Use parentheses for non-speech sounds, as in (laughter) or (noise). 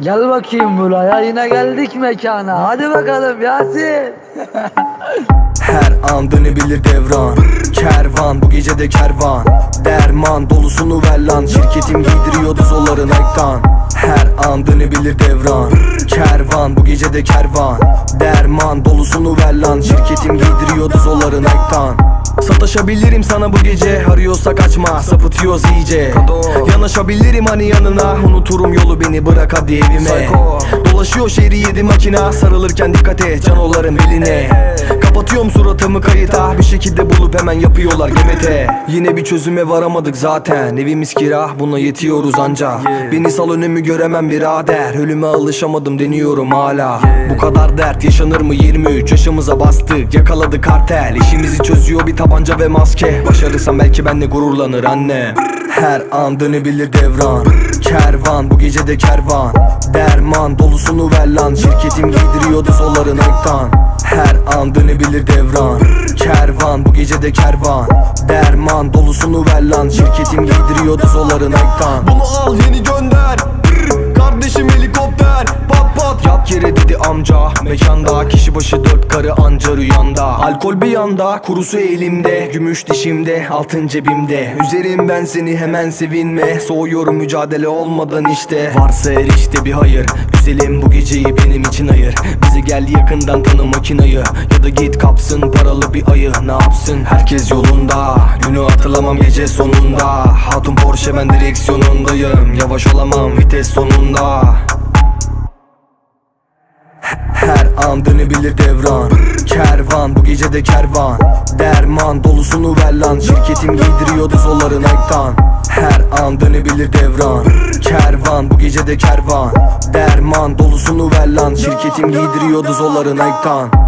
Gel bakayım buraya yine geldik mekana. Hadi bakalım Yasin. (laughs) Her an dönebilir devran. Kervan bu gece de kervan. Derman dolusunu ver lan. Şirketim giydiriyordu zolların ektan Her an dönebilir devran. Kervan bu gece de kervan. Derman dolusunu ver lan. Şirketim giydiriyordu zolların ektan Sataşabilirim sana bu gece. Arıyorsa kaçma. Sapıtıyoruz iyice. Yanaşabilirim hani yanına. Unuturum yolu beni. Bırak hadi evime. Dolaşıyor şehri yedi makina Sarılırken dikkat et. Canoların beline Kapatıyorum suratımı kayıta. Bir şekilde bulup hemen yapıyorlar gemete Yine bir çözüme varamadık zaten. Evimiz kira buna yetiyoruz anca. Beni sal önümü göremem birader. Ölüme alışamadım deniyorum hala. Bu kadar dert yaşanır mı? 23 yaşımıza bastık. Yakaladı kartel. İşimizi çözüyor bir tabanca ve maske. Başarırsam belki benle gururlanır anne. Her an dönebilir devran. Kervan bu gece de kervan. Derman dolusunu ver lan. Şirketim giydiriyordu zolların ektan Her an dönebilir devran. Kervan bu gece de kervan. Derman dolusunu ver lan. Şirketim giydiriyordu zolların ektan Bunu al yeni gönder. Kardeşim helikopter. Pat pat. Yat yere dedi amca. Mekanda kişi başı dört karı anca rüyanda. Alkol bir yanda Kurusu elimde. Gümüş dişimde Altın cebimde. Üzerim ben seni hemen sevinme. Soğuyorum mücadele olmadan işte. Varsa her işte bir hayır. Güzelim bu geceyi benim için ayır gel yakından tanı makinayı. Ya da git kapsın paralı bir ayı Ne yapsın? Herkes yolunda. Günü hatırlamam gece sonunda. Hatun Porsche ben direksiyonundayım. Yavaş olamam vites sonunda. Her an dönebilir devran. Kervan bu gece de kervan. Derman dolusunu ver lan. Şirketim giydiriyordu zolların ektan Her an dönebilir devran. Kervan bu gece de kervan. Derman dolusunu ver lan. Şirketim giydiriyordu zolların ektan